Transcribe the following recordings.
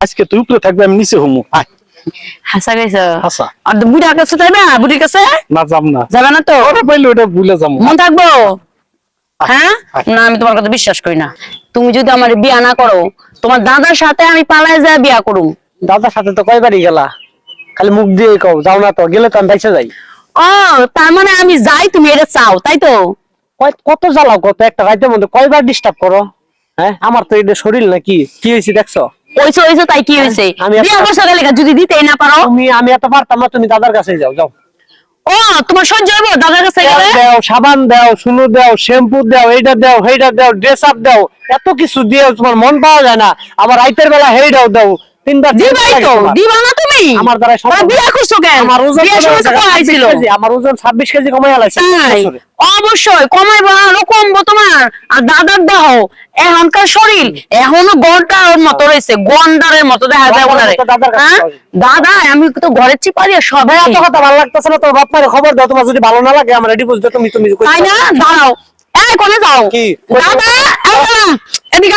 আজকে তুই উপরে থাকবে আমি নিচে হুমু আয়। হাসা গেছে হাসা। আর তো বুড়া কাছে তাই না বুড়ির কাছে? না যাম না। যাবে না তো? ওটা পাইলে ওটা ভুলে যাব মন থাকব? হ্যাঁ? না আমি তোমার কথা বিশ্বাস করি না। তুমি যদি আমার বিয়া না করো তোমার দাদার সাথে আমি পালায় যায় বিয়া করুম। দাদার সাথে তো কয়বারই গেলা? খালি মুখ দিয়ে কও যাও না তো গেলে তো আমি বাইসে যাই। ও তার মানে আমি যাই তুমি এটা চাও তাই তো? কয়- কত জ্বালাও কত? একটা রাইতের মধ্যে কয়বার ডিস্টার্ব করো? হ্যাঁ? আমার তো এটা শরীর নাকি? কি হয়েছে দেখছ? ওইসে ওইসো তাই কি হইছে? বিয়া করছ গেলে যদি দিতেই না পারো। তুমি আমি এত পারতাম না তুমি দাদার কাছে যাও যাও। ও তোমার সহ্য হইব? দাদার কাছে গেলে? দাও সাবান দাও সুনু দাও শ্যাম্পু দাও এইটা দাও হেইটা দাও ড্রেস আপ দাও এত কিছু দিয়ে তোমার মন পাওয়া যায় না। আবার রাইতের বেলা হেইটাও দাও। তিনবার দিবাই তো দিবা না তুমি। আমার দ্বারা সম্ভব বিয়া করছ কেন? আমার ওজন বিয়ার সময় তো কমাই ছিল কেজি, আমার ওজন ছাব্বিশ কেজি কমাই আলাইছে। অবশ্যই কমাইবো আরও কমবো তোমার। আর দাদার দেহ এখনকার শরীর এখনও গন্ডার মতো রয়েছে গন্ডারের মতো দেখা যায় ওনারে। হ্যাঁ? দাদা আমি তো ঘরের চিপারিয়া সবাই এত কথা ভালো লাগতেছে না তোর বাপ খবর দাও তোমার যদি ভালো না লাগে আমার রেডি বুঝতে তুমি তুমি তাই না? দাঁড়াও। এই কোনে যাও। কি? দাদা এই দাদা, এদিকে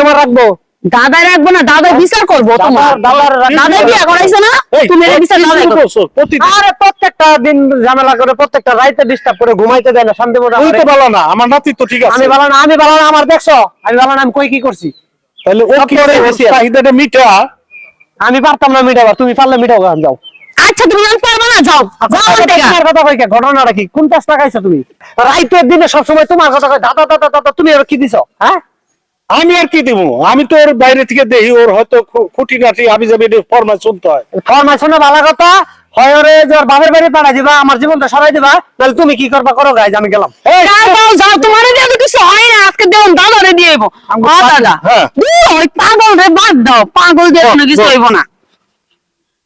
তোমার রাখব। দাদা রাখব না দাদা বিচার করব তোমার। দাদার- দাদার- দাদা বিয়া করাইছে না? তুমি বিচার দাদাই করো। করছ প্রতিদিন। আরে প্রত্যেকটা দিন ঝামেলা করে প্রত্যেকটা রাইতে ডিস্টার্ব করে ঘুমাইতে দেয় না শান্তি মতো তুই তো ভালো না আমার নাতি তো ঠিক আছে। আমি ভালো না আমি ভালো না আমার দেখছ আমি ভালো না আমি কই কি করছি? তাহলে ও কি করে চাহিদাটা মিটা আমি পারতাম না মিটাবার তুমি পারলে মিটাও গান যাও। আচ্ছা তুমি জান পারবে না যাও। তোমার কথা কই ঘটনাটা কি? কোন খাইছো তুমি? রাইতের দিনে সবসময় তোমার কথা কই দাদা দাদা দাদা তুমি আর কি দিছো? হ্যাঁ? আমি আর কি দেবো? আমি তো ওর বাইরে থেকে দেখি ওর হয়তো খু- খুঁটিনাটি আমি যাবি ফরমাই শুনতে হয়। ফরমাই শুনে ভালো কথা। হয় ওরে বাড়ি দিবা আমার জীবনটা সরাই দিবা তাহলে তুমি কি করবা করো গাইজ আমি গেলাম। যাও যাও যাও তোমার দিয়ে তো কিছু হয় না আজকে দেন দাদা রে দিয়ে আইবো। আমি হ্যাঁ পারব, দাদা। হ্যাঁ। ওই পাগল রে বাদ দাও পাগল দিয়ে কোনো কিছু হইব না।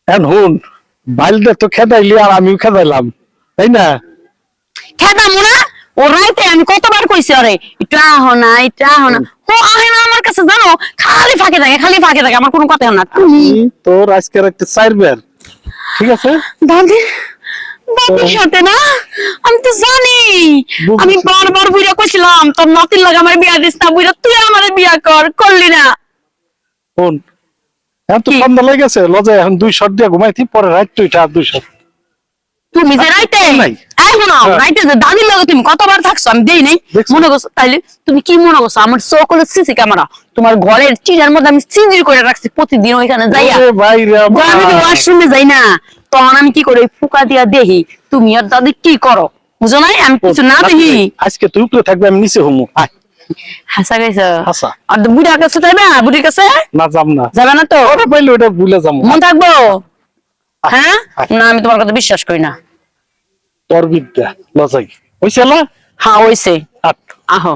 এখন হুন বাইলটা তো খেদাইলি আর আমিও খেদাইলাম তাই না? খেদা মোনা ও রাইতে আমি কতবার কইছি আরে এটা আহ না এটা আহ না। ও আহে না আমার কাছে জানো? খালি ফাঁকে থাকে খালি ফাঁকে থাকে আমার কোনো কথা হয় না। তুমি হুম, তোর আজকে একটা চাইরবেন ঠিক আছে? দাদি দাদির সাথে না? আমি তো জানি। বুঝছি। আমি বারবার বুইরা কইছিলাম তোর নাতির লাগে আমার বিয়া দিস না বুইরা তুই আমার বিয়া কর করলি না। এখন তো সন্ধ্যা লেগে গেছে লজায় এখন দুই শট দিয়ে ঘুমাইতি পরে রাত তো এটা আর দুই শট। তুমি যে রাইতে হ্যাঁ। যে দাদির লগে তুমি কতবার থাকছো? আমি দেই নাই। মনে করছ তাইলে তুমি কি মনে করছ? আমার চোখ হলো সিসি ক্যামেরা তোমার ঘরের মধ্যে আমি সিজির করে রাখছি প্রতিদিন ওইখানে যাইয়া। আমি আমার। ওয়াশরুমে যাই না। তখন আমি কি করি? ফুকা দিয়া দেখি তুমি আর দাদি কি করো? বুঝো নাই? আমি কিছু না দেখি আজকে তুই উপরে থাকবে আমি নিচে হুমু। আয়। হাসা গেছে হাসা। আর তো কাছে তাই না বুড়ির কাছে? না যাম না। যাবে না তো? ওটা পাইলে ওটা ভুলে যাব মন থাকব? হ্যাঁ? না আমি তোমার কথা বিশ্বাস করি না। তোর বিদ্যা লজাই হইছে না? হ্যাঁ হইছে। আহো।